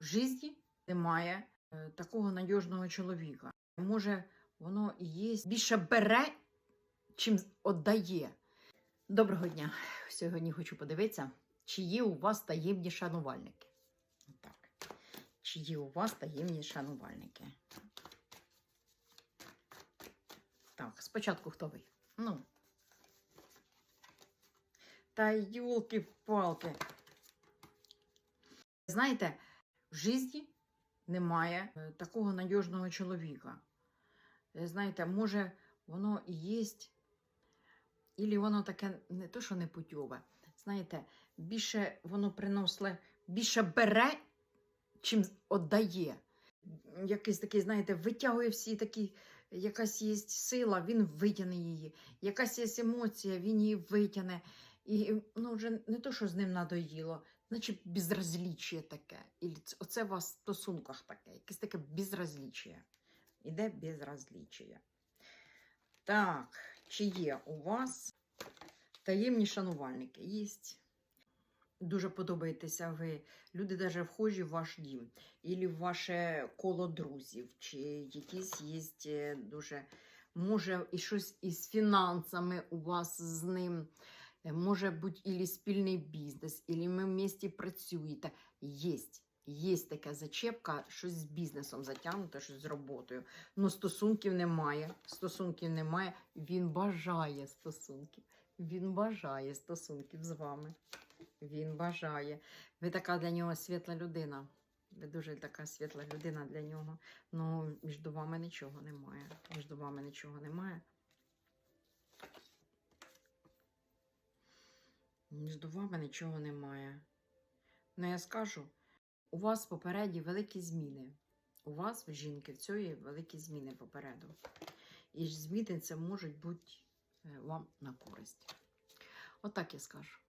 в житті немає е, такого надіжного чоловіка. Може, воно і є більше бере, чим віддає. Доброго дня! Сьогодні хочу подивитися, чи є у вас таємні шанувальники. Так. Чи є у вас таємні шанувальники? Так, спочатку хто ви? Ну. Та юлки-палки. Знаєте, в житті немає е, такого надіжного чоловіка. Е, Знаєте, може, воно і є, ілі воно таке не то, що не путьове. Знаєте, більше воно приносить, більше бере, чим віддає. Якийсь такий, знаєте, витягує всі такі, якась є сила, він витягне її. Якась є емоція, він її витягне. І ну, вже не то, що з ним надоїло, значить безразліччя таке. І оце у вас в стосунках таке, якесь таке безразліччя. Іде безразліччя. Так, чи є у вас таємні шанувальники? Єсть. Дуже подобаєтеся ви. Люди навіть вхожі в ваш дім, або в ваше коло друзів, чи якісь є дуже. Може, і щось із фінансами у вас з ним. Е, Може бути і спільний бізнес, і ми в місті працюєте. Єсть. Є така зачепка, щось з бізнесом затягнуто, щось з роботою. Ну, стосунків немає. Стосунків немає. Він бажає стосунків. Він бажає стосунків з вами. Він бажає. Ви така для нього світла людина. Ви дуже така світла людина для нього. Ну, між вами нічого немає. Між вами нічого немає. Між вами нічого немає. Ну, я скажу, у вас попереді великі зміни. У вас, в жінки, в цієї великі зміни попереду. І зміни це можуть бути е, вам на користь. Отак я скажу.